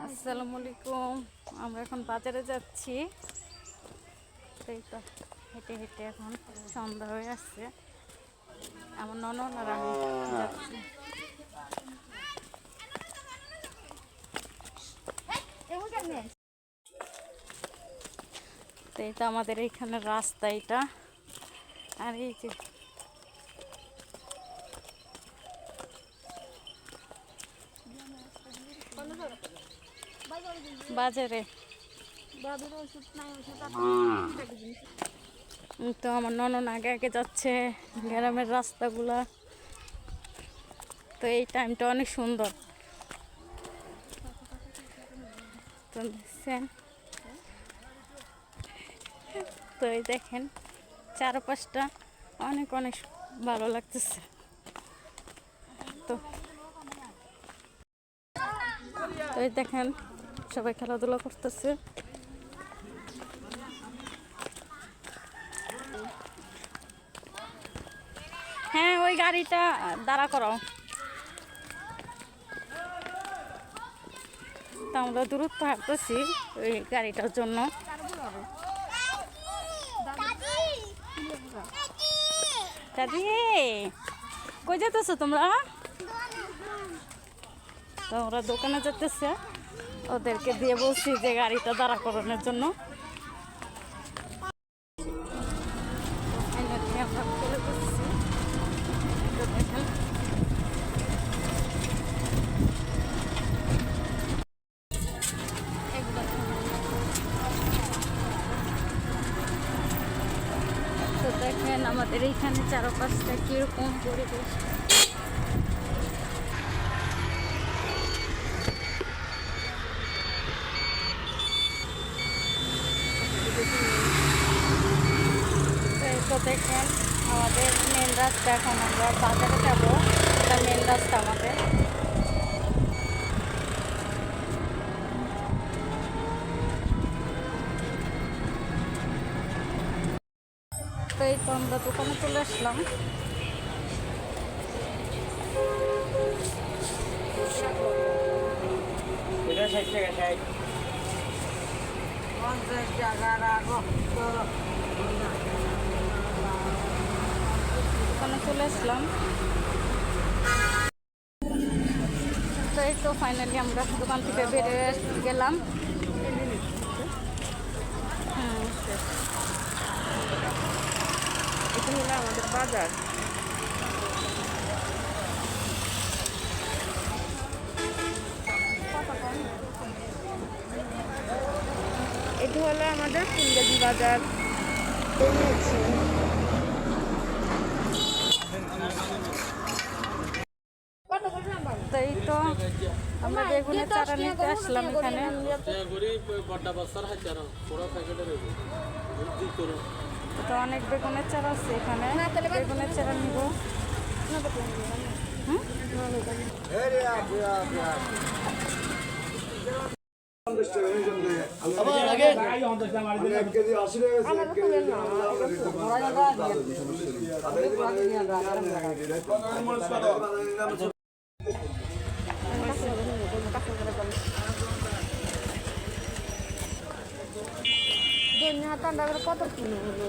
আসসালামু আলাইকুম। আমরা এখন বাজারে যাচ্ছি। এই তো, হেঁটে হেঁটে এখন সন্ধ্যা হয়ে আসছে। আমার ননদ আর আমি যাচ্ছি। তো আমাদের এইখানে রাস্তা এটা। আর এই যে বাজারে। তো আমার ননন আগে আগে যাচ্ছে গ্রামের রাস্তাগুলা। তো এই টাইমটা অনেক সুন্দর। তো দেখছেন? তো এই দেখেন চারপাশটা অনেক অনেক ভালো লাগতেছে। তো তো এই দেখেন সবাই খেলাধুলা করতেছে। হ্যাঁ ওই গাড়িটা, দাঁড়া করাও। তা আমরা দূরত্ব হাঁটতেছি ওই গাড়িটার জন্য। দাদি, কই যেতেছো তোমরা? তোমরা দোকানে যেতেছে ওদেরকে দিয়ে বলছি যে গাড়িটা দাঁড়া করানোর জন্য। দেখেন আমাদের এইখানে চারপাশটা কীরকম পরিবেশ তো দেখেন আমাদের মেন রাস্তা এখন আমরা বাজারে যাব। এটা মেন রাস্তা আমাদের। তো এই তো আমরা দোকানে চলে আসলাম। টাকা ষাট পঞ্চাশ টাকার আগো দোকানে চলে আসলাম। তো এই তো ফাইনালি আমরা দোকান থেকে বেরিয়ে গেলাম। আমাদের বাজার। এটা হলো আমাদের ফুলগাজি বাজার তো এই তো আমরা বেগুনের চারা নিতে আসলাম এখানে। তো অনেক বেগুনের চারা আছে এখানে। বেগুনের চারা নিব। হুম? কেজি কত কিলো হলো?